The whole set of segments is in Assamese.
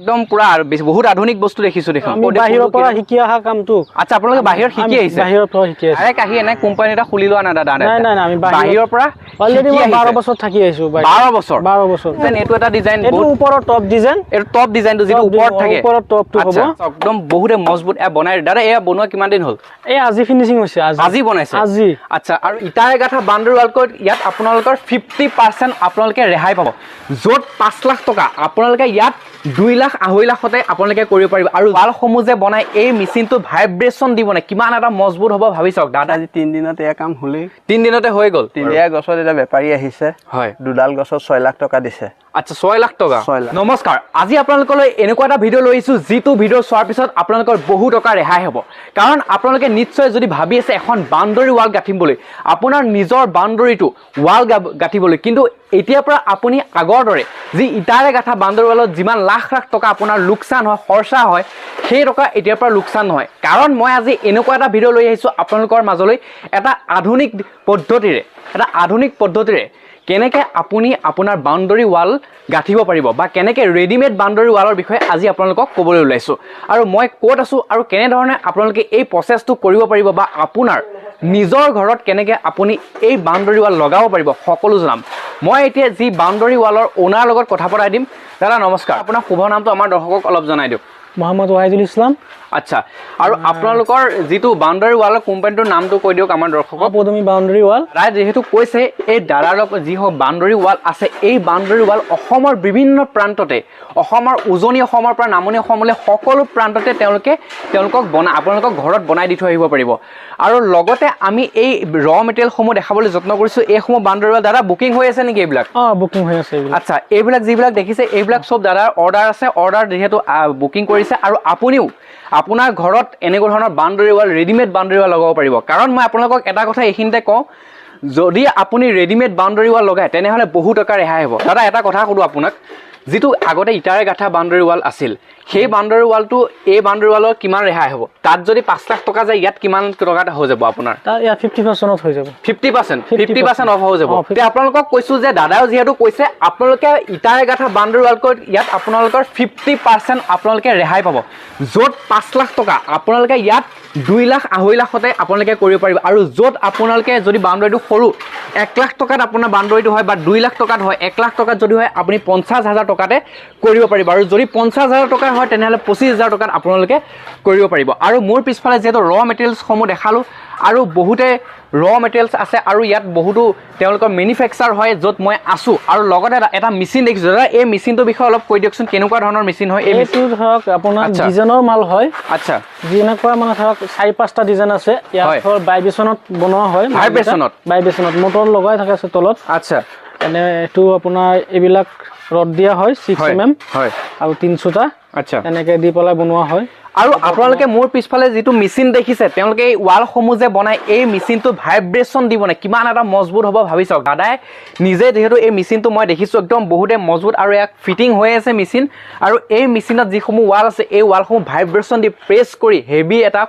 একদম পুৰা আৰু বহুত আধুনিক বস্তু দেখিছো দেখোন। বাহিৰৰ পৰা শিকি অহা কামটো। আচ্ছা আপোনালোকে বাহিৰত শিকি আহিছে? বাহিৰৰ পৰা শিকি আছো ডাইৰেক্ট আহি এনে কোম্পানী এটা খুলি লোৱা নাই দাদা নাই নাই আমি বাহিৰৰ পৰা অলৰেডি মই বাৰ আহিছে। বছৰ থাকি আহিছো বাহিৰত। বাৰ বছৰ? বাৰ বছৰ। Then এইটো এটা ডিজাইন এইটো বহুত ওপৰৰ টপ ডিজাইন এইটো টপ ডিজাইনটো যিটো ওপৰত থাকে। ওপৰত টপটো হ'ব। একদম বহুতে মজবুত। এয়া বনাই দাদা এয়া বনোৱা কিমান দিন হ'ল? এই আজি ফিনিচিং হৈছে আজি। আজি বনাইছে? আজি। আচ্ছা আৰু ইটাৰে গাঠা বান্দৰ ৱালকত ইয়াত আপোনালোকৰ ফিফটি পাৰ্চেণ্ট আপোনালোকে ৰেহাই পাব। য'ত পাঁচ লাখ টকা আপোনালোকে ইয়াত দুই লাখ আঢ়ৈ লাখতে আপোনালোকে কৰিব পাৰিব। আৰু ৱালসমূহ যে বনাই এই মেচিনটো ভাইব্ৰেশ্যন দিব নে? কিমান এটা মজবুত হ'ব ভাবি চাওক দাদা। আজি তিনিদিনত এয়া কাম হ'লেই। তিনিদিনতে হৈ গ'ল। তিনিয়া গছত এটা বেপাৰী আহিছে। হয়। দুডাল গছত ছয় লাখ টকা দিছে। আচ্ছা ছয় লাখ টকা। নমস্কাৰ আজি আপোনালোকলৈ এনেকুৱা এটা ভিডিঅ' লৈ আহিছোঁ যিটো ভিডিঅ' চোৱাৰ পিছত আপোনালোকৰ বহু টকা ৰেহাই হ'ব। কাৰণ আপোনালোকে নিশ্চয় যদি ভাবি আছে এখন বাউণ্ডৰী ৱাল গাঁঠিবলৈ আপোনাৰ নিজৰ বাউণ্ডৰীটো ৱাল গাঁঠিবলৈ কিন্তু এতিয়াৰ পৰা আপুনি আগৰ দৰে যি ইটাৰে গাঁঠা বাউণ্ডৰী ৱালত যিমান লাখ লাখ টকা আপোনাৰ লোকচান হয় খৰচা হয় সেই টকা এতিয়াৰ পৰা লোকচান নহয়। কাৰণ মই আজি এনেকুৱা এটা ভিডিঅ' লৈ আহিছোঁ আপোনালোকৰ মাজলৈ এটা আধুনিক পদ্ধতিৰে এটা আধুনিক পদ্ধতিৰে কেনেকৈ আপুনি আপোনাৰ বাউণ্ডৰী ৱাল গাঁঠিব পাৰিব বা কেনেকৈ ৰেডিমেড বাউণ্ডৰী ৱালৰ বিষয়ে আজি আপোনালোকক ক'বলৈ ওলাইছোঁ। আৰু মই ক'ত আছোঁ আৰু কেনেধৰণে আপোনালোকে এই প্ৰচেছটো কৰিব পাৰিব বা আপোনাৰ নিজৰ ঘৰত কেনেকৈ আপুনি এই বাউণ্ডৰী ৱাল লগাব পাৰিব সকলো জনাম। মই এতিয়া যি বাউণ্ডৰী ৱালৰ অ'নাৰ লগত কথা পতাই দিম। দাদা, নমস্কাৰ। আপোনাৰ শুভ নামটো আমাৰ দৰ্শকক অলপ জনাই দিয়ক। মহম্মদ ৱাহিদুল ইছলাম। আচ্ছা আৰু আপোনালোকৰ যিটো বাউণ্ডৰী ৱালৰ কোম্পানীটোৰ নামটো কৈ দিয়ক আমাৰ দৰ্শকক। পদমী বাউণ্ডৰী ৱাল দাদাই যিহেতু কৈছে এই দাদাৰ লগত যি হওক বাউণ্ডৰী ৱাল আছে এই বাউণ্ডৰী ৱাল অসমৰ বিভিন্ন প্ৰান্ততে অসমৰ উজনি অসমৰ পৰা নামনি অসমলৈ সকলো প্ৰান্ততে তেওঁলোকে তেওঁলোকক বনাই আপোনালোকক ঘৰত বনাই দি থৈ আহিব পাৰিব। আৰু লগতে আমি এই ৰ মেটেৰিয়েলসমূহ দেখাবলৈ যত্ন কৰিছোঁ। এইসমূহ বাউণ্ডৰী ৱাল দাদা বুকিং হৈ আছে নেকি এইবিলাক? অঁ বুকিং হৈ আছে আচ্ছা এইবিলাক যিবিলাক দেখিছে এইবিলাক চব দাদাৰ অৰ্ডাৰ আছে। অৰ্ডাৰ যিহেতু বুকিং কৰিছে। আৰু আপুনিও আপোনাৰ ঘৰত এনেকুৱা ধৰণৰ boundary wall readymade boundary wall লগাব পাৰিব। কাৰণ মই আপোনালোকক এটা কথা এইখিনিতে কওঁ যদি আপুনি ৰেডিমেড বাউণ্ডৰী ৱাল লগায় তেনেহ'লে বহু টকা ৰেহাই হ'ব। দাদা এটা কথা সোধোঁ আপোনাক। যিটো আগতে ইটাৰে গাঁঠা বাউণ্ডৰী ৱাল আছিল সেই বাউণ্ডৰী ৱালটো এই বাউণ্ডৰী ৱালৰ কিমান ৰেহাই হ'ব? তাত যদি পাঁচ লাখ টকা যায় ইয়াত কিমান টকাত হৈ যাব আপোনাৰ? ফিফটি পাৰ্চেণ্টত হৈ যাব। Fifty percent 50% fifty percent off হৈ যাব। অ, 50 এতিয়া আপোনালোকক কৈছোঁ যে দাদাও যিহেতু কৈছে আপোনালোকে ইটাৰে গাঁঠা বাউণ্ডৰী ৱালকৈ ইয়াত আপোনালোকৰ ফিফটি পাৰ্চেণ্ট আপোনালোকে ৰেহাই পাব। য'ত পাঁচ লাখ টকা আপোনালোকে ইয়াত দুই লাখ আঢ়ৈ লাখতে আপোনালোকে কৰিব পাৰিব। আৰু য'ত আপোনালোকে যদি বাউণ্ডেৰীটো সৰু, এক লাখ টকাত আপোনাৰ বাউণ্ডেৰীটো হয় বা দুই লাখ টকাত হয়, এক লাখ টকাত যদি হয়, আপুনি পঞ্চাছ হাজাৰ টকাতে কৰিব পাৰিব। আৰু যদি পঞ্চাছ হাজাৰ টকা হয়, তেনেহ'লে পঁচিছ হাজাৰ টকাত আপোনালোকে কৰিব পাৰিব। আৰু মোৰ পিছফালে যিহেতু ৰ মেটেৰিয়েলছসমূহ দেখালোঁ আৰু বহুতে ৰ মেটেৰিয়েলছ আছে আৰু ইয়াত বহুতো তেওঁলোকৰ মেনুফেকচাৰ হয় য'ত মই আছোঁ। আৰু লগতে এটা- মেচিন দেখিছোঁ। দাদা এই মেচিনটোৰ বিষয়ে অলপ কৈ দিয়কচোন কেনেকুৱা ধৰণৰ মেচিন হয় এইটো ধৰক আপোনাৰ আচ্ছা। ডিজাইনৰ মাল হয়। আচ্ছা। যেনেকুৱা মানে ধৰক চাৰি পাঁচটা ডিজাইন আছে। ইয়াত। ধৰক বাইবেচনত বনোৱা হয়। ভাইব্ৰেচনত? বাইবেচনত মটৰ লগাই থাকে আছে তলত। আচ্ছা। এনে এইটো আপোনাৰ এইবিলাক ৰদ দিয়া হয় ছিক্স এম এম হয়। আৰু তিনিশটা আচ্ছা। এনেকৈ দি পেলাই বনোৱা হয়। আৰু আপোনালোকে মোৰ পিছফালে যিটো মেচিন দেখিছে তেওঁলোকে এই ৱালসমূহ যে বনাই এই মেচিনটো ভাইব্ৰেশ্যন দিব নে? কিমান এটা মজবুত হ'ব ভাবি চাওক দাদাই নিজে যিহেতু এই মেচিনটো মই দেখিছোঁ একদম বহুতে মজবুত আৰু ইয়াক ফিটিং হৈ আছে মেচিন আৰু এই মেচিনত যিসমূহ ৱাল আছে এই ৱালসমূহ ভাইব্ৰেশ্যন দি প্ৰেছ কৰি হেভি এটা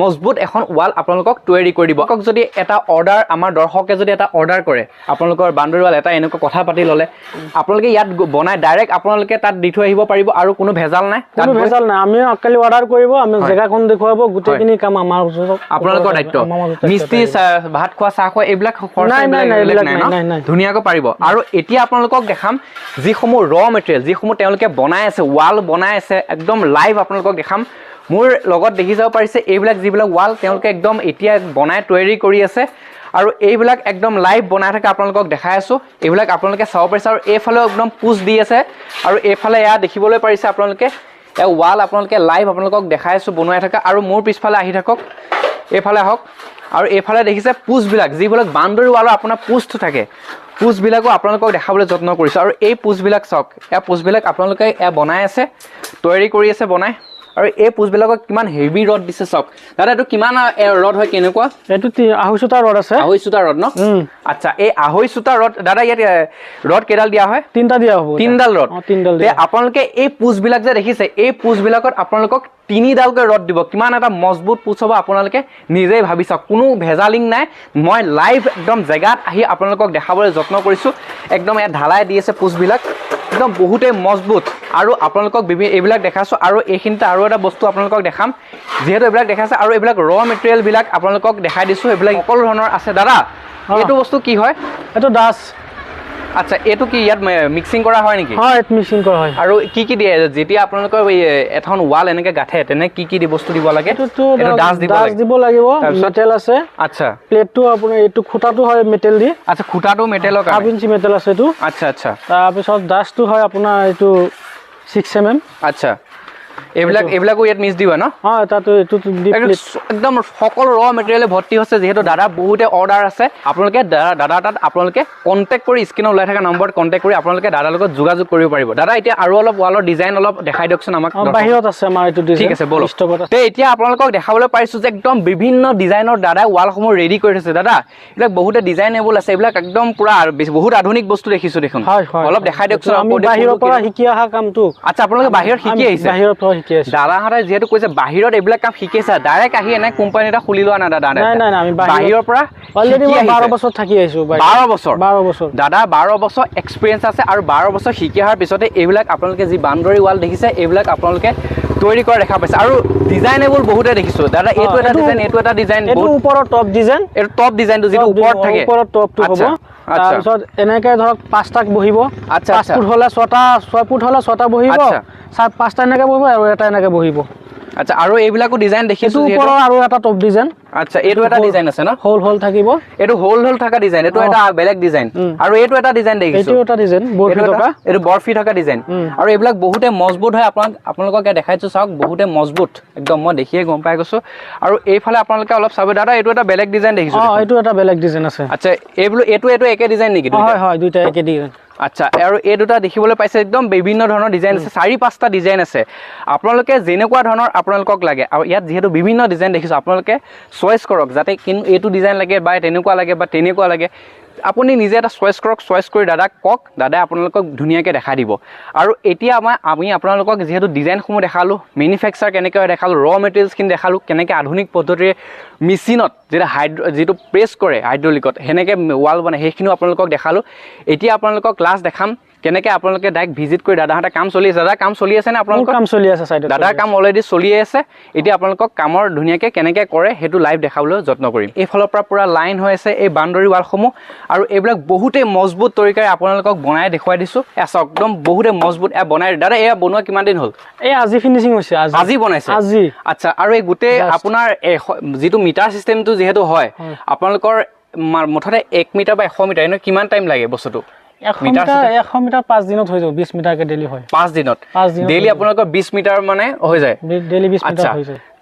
মজবুত এখন ৱাল আপোনালোকক তৈয়াৰী কৰি দিব। যদি এটা অৰ্ডাৰ আমাৰ দৰ্শকে যদি এটা অৰ্ডাৰ কৰে আপোনালোকৰ বাউণ্ডৰী ৱাল এটা এনেকুৱা কথা পাতি ল'লে আপোনালোকে ইয়াত বনাই ডাইৰেক্ট আপোনালোকে তাত দি থৈ আহিব পাৰিব আৰু কোনো ভেজাল নাই? কোনো ভেজাল নাই। আমি কালি অৰ্ডাৰ কৰিব আমি জেগাখন দেখুৱাব গোটেইখিনি কাম আমাৰ ওচৰত আপোনালোকৰ দায়িত্ব? মিস্ত্ৰী ভাত খোৱা চাহ খোৱা এইবিলাক। ধুনীয়াকৈ পাৰিব। আৰু এতিয়া আপোনালোকক দেখাম যিসমূহ ৰ মেটেৰিয়েল যিসমূহ তেওঁলোকে বনাই আছে ৱাল বনাই আছে একদম লাইভ আপোনালোকক দেখাম। মোৰ লগত দেখি যাব পাৰিছে এইবিলাক যিবিলাক ৱাল তেওঁলোকে একদম এতিয়া বনাই তৈয়াৰী কৰি আছে। আৰু এইবিলাক একদম লাইভ বনাই থকা আপোনালোকক দেখাই আছোঁ। এইবিলাক আপোনালোকে চাব পাৰিছে আৰু এইফালেও একদম পোজ দি আছে। আৰু এইফালে এয়া দেখিবলৈ পাৰিছে আপোনালোকে। এয়া ৱাল আপোনালোকে লাইভ আপোনালোকক দেখাই আছোঁ বনাই থকা। আৰু মোৰ পিছফালে আহি থাকক। এইফালে আহক। আৰু এইফালে দেখিছে পোষ্টবিলাক যিবিলাক বাউণ্ডৰী ৱালৰ আপোনাৰ পোষ্ট থাকে। পোষ্টবিলাকো আপোনালোকক দেখাবলৈ যত্ন কৰিছোঁ। আৰু এই পোষ্টবিলাক চাওক এয়া পোষ্টবিলাক আপোনালোকে এয়া বনাই আছে তৈয়াৰী কৰি আছে বনাই। আৰু এই পোষ্টবিলাকক কিমান হেভি ৰড দিছে চাওক। দাদা এইটো কিমান ৰড হয় কেনেকুৱা? এইটো আঢ়ৈ চোতা ৰড আছে। আঢ়ৈ চোতা ৰড ন। আচ্ছা এই আঢ়ৈ চোতা ৰড দাদা ইয়াত ৰড কেইডাল দিয়া হয়? তিনিটা দিয়া হ'ব তিনডাল ৰড অঁ তিনিডাল আপোনালোকে এই পোষ্টবিলাক যে দেখিছে এই পোষ্টবিলাকত আপোনালোকক তিনিডালকৈ ৰদ দিব। কিমান এটা মজবুত পোচ হ'ব আপোনালোকে নিজেই ভাবি চাওক। কোনো ভেজালিং নাই। মই লাইভ একদম জেগাত আহি আপোনালোকক দেখাবলৈ যত্ন কৰিছোঁ। একদম ইয়াত ঢালাই দি আছে পোচবিলাক। একদম বহুতেই মজবুত। আৰু আপোনালোকক বিভিন্ন এইবিলাক দেখাইছোঁ। আৰু এইখিনিতে আৰু এটা বস্তু আপোনালোকক দেখাম। যিহেতু এইবিলাক দেখাইছে আৰু এইবিলাক ৰ মেটেৰিয়েলবিলাক আপোনালোকক দেখাই দিছোঁ। এইবিলাক সকলো ধৰণৰ আছে। দাদা। এইটো বস্তু কি হয়? এইটো দাস। আচ্ছা এইটো কি ইয়াত মিক্সিং কৰা হয় নেকি? হয় মিক্সিং কৰা হয়। আৰু কি কি দিয়ে? যেতিয়া আপোনালোকৰ এখন ৱাল এনেকে গাঠে তেনে কি কি দি বস্তু দিব লাগে? ডাষ্ট দিব লাগিব মেটেল আছে। আচ্ছা। প্লেটটো আপোনাৰ এইটো খুঁটাটো হয় মেটেল দি। আচ্ছা খুঁটাটো মেটেলৰ হাফ ইঞ্চি মেটেল আছে এইটো। আচ্ছা আচ্ছা। তাৰপিছত ডাষ্টটো হয় আপোনাৰ এইটো ছিক্স এম এম আচ্ছা। এইবিলাক এইবিলাকো ইয়াত মিক্স দিবা ন? হয় তাতো এইটো একদম সকলো ৰ মেটেৰিয়েলে ভৰ্তি হৈছে যিহেতু দাদা বহুতে অৰ্ডাৰ আছে। আপোনালোকে দাদা তাত আপোনালোকে কণ্টেক্ট কৰি স্ক্ৰীণত ওলাই থকা নম্বৰত কণ্টেক্ট কৰি আপোনালোকে দাদাৰ লগত যোগাযোগ কৰিব পাৰিব। দাদা এতিয়া আৰু অলপ ৱালৰ ডিজাইন অলপ দেখাই দিয়কচোন আমাক বাহিৰত আছে আমাৰ এইটো ঠিক আছে বলক। তে এতিয়া আপোনালোকক দেখাবলৈ পাৰিছোঁ যে একদম বিভিন্ন ডিজাইনৰ দাদাই ৱালসমূহ ৰেডি কৰি থৈছে। দাদা এইবিলাক বহুতে ডিজাইনেবল আছে। এইবিলাক একদম পুৰা বহুত আধুনিক বস্তু দেখিছোঁ দেখোন। অলপ দেখাই দিয়কচোন বাহিৰৰ পৰা শিকি অহা কামটো আচ্ছা আপোনালোকে বাহিৰত শিকি আহিছে? বাহিৰৰ পৰা দাদাহঁতে যিহেতু কৈছে বাহিৰত এইবিলাক কাম শিকিছে ডাইৰেক্ট আহি এনে কোম্পানী এটা খুলি লোৱা নাই দাদা বাহিৰৰ পৰা অলৰেডি মই বাৰ। বছৰ থাকি আহিছো। বাৰ বছৰ? বাৰ বছৰ। দাদা বাৰ বছৰ এক্সপিৰিয়েঞ্চ আছে আৰু বাৰ বছৰ শিকি অহাৰ পিছতে এইবিলাক আপোনালোকে যি বান্দৰী ৱাল দেখিছে এইবিলাক আপোনালোকে তৈয়াৰী কৰা দেখা পাইছে। আৰু ডিজাইনেবল বহুতে দেখিছোঁ। দাদা এইটো এটা ডিজাইন এইটো এটা ডিজাইন এইটো ওপৰৰ টপ ডিজাইন এইটো টপ ডিজাইনটো যিটো ওপৰত থাকে। ওপৰত টপটো হ'ব। আচ্ছা, আচ্ছা তাৰপিছত এনেকে ধৰক পাঁচটাক বহিব। আচ্ছা, পাঁচ আচ্ছা। ফুট হ'লে ছটা ছয় ফুট হ'লে ছটা বহিব। আচ্ছা। চাৰ পাঁচটা এনেকে বহিব আৰু এটা এনেকে বহিব আচ্ছা আৰু এইবিলাকো ডিজাইন এইটো দেখিছোঁ ওপৰৰ আৰু এটা টপ ডিজাইন আচ্ছা এইটো এটা ডিজাইন আছে ন হল হল থাকিব এইটো হোল হোল থকা ডিজাইন এইটো। এটা বেলেগ ডিজাইন। আৰু এইটো এটা ডিজাইন এইটো দেখিছোঁ এটা ডিজাইন বৰফি এইটো এটা- এইটো বৰফি থকা ডিজাইন। আৰু এইবিলাক বহুতে মজবুত হয় আপোনাক আপোনালোকক দেখাইছোঁ চাওক বহুতে মজবুত একদম মই দেখিয়ে গম পাই গৈছোঁ আৰু এইফালে আপোনালোকে অলপ চাব দাদা এইটো এটা বেলেগ ডিজাইন দেখিছোঁ। এইটো এটা বেলেগ ডিজাইন আছে আচ্ছা এইবোলো এইটো এইটো একে ডিজাইন নেকি? হয় হয় দুইটা একে ডিজাইন আচ্ছা আৰু এই দুটা দেখিবলৈ পাইছে একদম বিভিন্ন ধৰণৰ ডিজাইন আছে চাৰি পাঁচটা ডিজাইন আছে। আপোনালোকে যেনেকুৱা ধৰণৰ আপোনালোকক লাগে আৰু ইয়াত যিহেতু বিভিন্ন ডিজাইন দেখিছোঁ আপোনালোকে চইচ কৰক যাতে কিন্তু এইটো ডিজাইন লাগে বা তেনেকুৱা লাগে বা তেনেকুৱা লাগে। আপুনি নিজে এটা চইচ কৰক চইচ কৰি দাদাক কওক দাদাই আপোনালোকক ধুনীয়াকৈ দেখাই দিব। আৰু এতিয়া আমাৰ আমি আপোনালোকক যিহেতু ডিজাইনসমূহ দেখালোঁ মেনুফেকচাৰ কেনেকৈ হয় দেখালোঁ ৰ মেটেৰিয়েলছখিনি দেখালোঁ কেনেকৈ আধুনিক পদ্ধতিৰে মেচিনত যেতিয়া হাইড্ৰ যিটো প্ৰেছ কৰে হাইড্ৰলিকত সেনেকৈ ৱাল বনায় সেইখিনিও আপোনালোকক দেখালোঁ। এতিয়া আপোনালোকক লাষ্ট দেখাম। কেনেকৈ আপোনালোকে ডাইৰেক্ট ভিজিট কৰি দাদাহঁতে কাম চলি আছে? দাদা কাম চলি আছে নে আপোনালোকৰ? কাম চলি আছে চাইডত দাদাৰ কাম অলৰেডি চলিয়ে আছে। এতিয়া আপোনালোকক কামৰ ধুনীয়াকৈ কেনেকৈ কৰে সেইটো লাইভ দেখাবলৈ যত্ন কৰিম। এইফালৰ পৰা পূৰা লাইন হৈ আছে এই বাউণ্ডৰী ৱালসমূহ আৰু এইবিলাক বহুতেই মজবুত তৰিকাৰে আপোনালোকক বনাই দেখুৱাই দিছোঁ। এ চাওক একদম বহুতে মজবুত এয়া বনাই দাদা এয়া বনোৱা কিমান দিন হ'ল? এই আজি ফিনিচিং হৈছে আজি। বনাইছে? আজি। আচ্ছা আৰু এই গোটেই. আপোনাৰ এশ- যিটো মিটাৰ চিষ্টেমটো যিহেতু হয়। আপোনালোকৰ মুঠতে এক মিটাৰ বা এশ মিটাৰ এনে কিমান টাইম লাগে বস্তুটো? ডেইলি। আপোনালোকৰ মিটাৰ মানে হৈ যায়।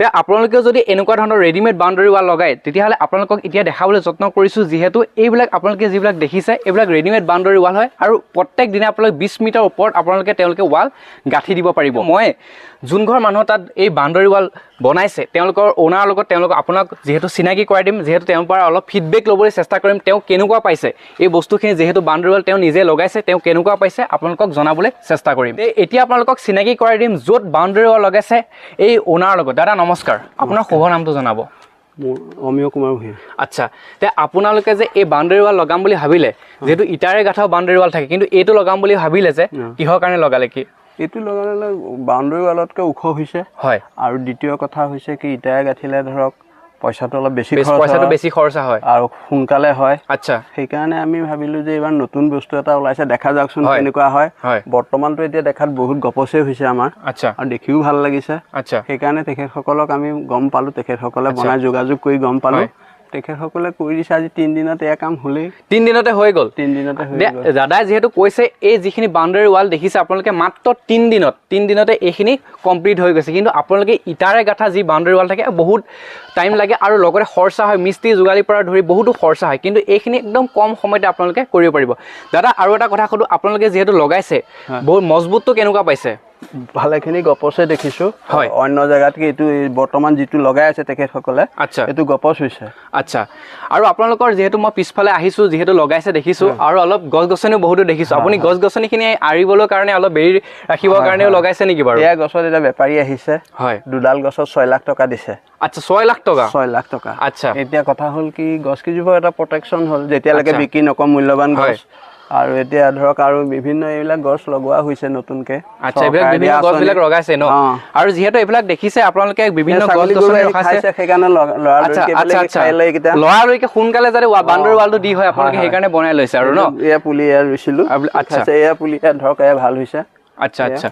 তে আপোনালোকে যদি এনেকুৱা ধৰণৰ ৰেডিমেড বাউণ্ডৰী ৱাল লগায় তেতিয়াহ'লে আপোনালোকক এতিয়া দেখাবলৈ যত্ন কৰিছোঁ যিহেতু এইবিলাক আপোনালোকে যিবিলাক দেখিছে এইবিলাক ৰেডিমেড বাউণ্ডৰী ৱাল হয় আৰু প্ৰত্যেক দিনে আপোনালোকে বিছ মিটাৰ ওপৰত আপোনালোকে তেওঁলোকে ৱাল গাঁঠি দিব পাৰিব। মই যোন ঘৰ মানুহ তাত এই বাউণ্ডৰী ৱাল বনাইছে তেওঁলোকৰ অ'নাৰৰ লগত তেওঁলোকক আপোনাক যিহেতু চিনাকি কৰাই দিম যিহেতু তেওঁৰ পৰা অলপ ফিডবেক ল'বলৈ চেষ্টা কৰিম তেওঁ কেনেকুৱা পাইছে এই বস্তুখিনি যিহেতু বাউণ্ডৰী ৱাল তেওঁ নিজে লগাইছে তেওঁ কেনেকুৱা পাইছে আপোনালোকক জনাবলৈ চেষ্টা কৰিম। এতিয়া আপোনালোকক চিনাকি কৰাই দিম য'ত বাউণ্ডৰী ৱাল লগাইছে এই অ'নাৰৰ লগত দাদা নমস্কাৰ। আপোনাৰ শুভ নামটো জনাব। মোৰ অমিয় কুমাৰ ভূঞা। আচ্ছা তে আপোনালোকে যে এই বাউণ্ডৰী ৱাল লগাম বুলি ভাবিলে যিহেতু ইটাৰে গাঁঠা বাউণ্ডৰী ৱাল থাকে কিন্তু এইটো লগাম বুলি ভাবিলে যে। কিহৰ কাৰণে লগালে কি? এইটো লগালে বাউণ্ডৰী ৱালতকৈ ওখ হৈছে। হয়। আৰু দ্বিতীয় কথা হৈছে কি ইটাৰে গাঁঠিলে ধৰক পইচাটো অলপ বেছি পইচাটো বেছি খৰচা হয়। আৰু সোনকালে হয়। আচ্ছা। সেইকাৰণে আমি ভাবিলোঁ যে এইবাৰ নতুন বস্তু এটা ওলাইছে দেখা যাওকচোন। কেনেকুৱা হয়। বৰ্তমানটো এতিয়া দেখাত বহুত গপচে হৈছে আমাৰ। আচ্ছা। আৰু দেখিও ভাল লাগিছে। আচ্ছা। সেইকাৰণে তেখেতসকলক আমি গম পালোঁ তেখেতসকলে। বনাই যোগাযোগ কৰি গম পালোঁ। তেখেতসকলে কৰি দিছে আজি তিনিদিনত এয়া কাম হ'লেই। তিনিদিনতে হৈ গ'ল। তিনিদিনতে হৈ গ'ল। দাদাই যিহেতু কৈছে এই যিখিনি বাউণ্ডৰী ৱাল দেখিছে আপোনালোকে মাত্ৰ তিন দিনত তিন দিনতে এইখিনি কমপ্লিট হৈ গৈছে। কিন্তু আপোনালোকে ইটাৰে গাঁঠা যি বাউণ্ডৰী ৱাল থাকে বহুত টাইম লাগে আৰু লগতে খৰচা হয় মিস্ত্ৰী যোগালীৰ পৰা ধৰি বহুতো খৰচা হয়। কিন্তু এইখিনি একদম কম সময়তে আপোনালোকে কৰিব পাৰিব। দাদা আৰু এটা কথা সোধোঁ আপোনালোকে যিহেতু লগাইছে। বহুত মজবুতটো কেনেকুৱা পাইছে? ভালেখিনি গপচে দেখিছো। হয়। অন্য জেগাতকে এইটো এই বৰ্তমান যিটো লগাই আছে তেখেতসকলে আচ্ছা। এইটো গপচ হৈছে। আচ্ছা। আৰু আপোনালোকৰ যিহেতু মই পিছফালে আহিছোঁ যিহেতু লগাইছে দেখিছোঁ আৰু অলপ গছ গছনিও বহুতো দেখিছোঁ। আপুনি গছ গছনিখিনি আঁৰিবলৈ কাৰণে অলপ বেৰি ৰাখিবৰ কাৰণেও লগাইছে নেকি বাৰু? এয়া গছত এতিয়া বেপাৰী আহিছে। হয়। দুডাল গছত ছয় লাখ টকা দিছে। আচ্ছা ছয় লাখ টকা? ছয় লাখ টকা। আচ্ছা। এতিয়া কথা হ'ল কি গছ কেইজোপা এটা প্ৰটেকশ্যন হ'ল। যেতিয়ালৈকে। বিক্ৰী নকৰোঁ মূল্যৱান। গছ। আৰু এতিয়া ধৰক আৰু বিভিন্ন এইবিলাক গছ লগোৱা হৈছে নতুনকে। আচ্ছা এইবিলাক চৰকাৰে বিভিন্ন দিয়া গছবিলাক আঁচনি। লগাইছে ন? অঁ। আৰু যিহেতু এইবিলাক দেখিছে আপোনালোকে বিভিন্ন গছ গছনি ৰখাইছে। সেইকাৰণে সোনকালে যাতে বান্দৰ ৱালটো দি হয় আপোনালোকে। সেইকাৰণে বনাই লৈছে আৰু ন? এয়া পুলি এয়া ৰুইছিলো। আচ্ছা। এয়া পুলি এয়া ধৰক এয়া ভাল হৈছে। আচ্ছা আচ্ছা।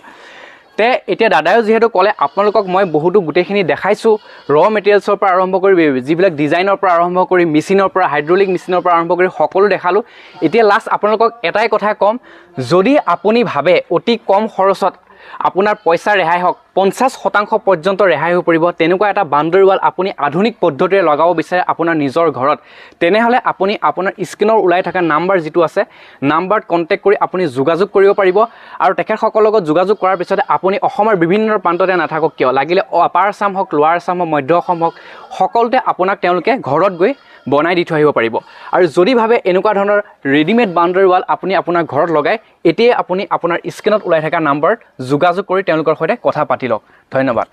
তে এতিয়া দাদাইও যিহেতু ক'লে আপোনালোকক মই বহুতো গোটেইখিনি দেখাইছোঁ। ৰ মেটেৰিয়েলছৰ পৰা আৰম্ভ কৰি যিবিলাক ডিজাইনৰ পৰা আৰম্ভ কৰি মেচিনৰ পৰা হাইড্ৰলিক মেচিনৰ পৰা আৰম্ভ কৰি সকলো দেখালোঁ। এতিয়া লাষ্ট আপোনালোকক এটাই কথা ক'ম। যদি আপুনি ভাবে অতি কম খৰচত আপোনাৰ পইচা ৰেহাই হওক পঞ্চাছ শতাংশ পৰ্যন্ত ৰেহাই হৈ পৰিব তেনেকুৱা এটা বাউণ্ডৰী ৱাল আপুনি আধুনিক পদ্ধতিৰে লগাব বিচাৰে আপোনাৰ নিজৰ ঘৰত। তেনেহ'লে আপুনি আপোনাৰ স্ক্ৰীনৰ ওলাই থকা নাম্বাৰ যিটো আছে নাম্বাৰত কণ্টেক্ট কৰি আপুনি যোগাযোগ কৰিব পাৰিব আৰু তেখেতসকলৰ লগত যোগাযোগ কৰাৰ পিছতে আপুনি অসমৰ বিভিন্ন প্ৰান্ততে নাথাকক কিয়? লাগিলে আপাৰ আছাম হওক লোৱাৰ আছাম হওক মধ্য অসম হওক সকলোতে আপোনাক তেওঁলোকে ঘৰত গৈ বনাই দি থৈ আহিব পাৰিব। আৰু যদি ভাবে এনেকুৱা ধৰণৰ ৰেডিমেড বাউণ্ডৰী ৱাল আপুনি আপোনাৰ ঘৰত লগাই এতিয়াই আপুনি আপোনাৰ স্ক্ৰীণত ওলাই থকা নাম্বাৰত যোগাযোগ কৰি তেওঁলোকৰ সৈতে কথা পাতি লওক। ধন্যবাদ।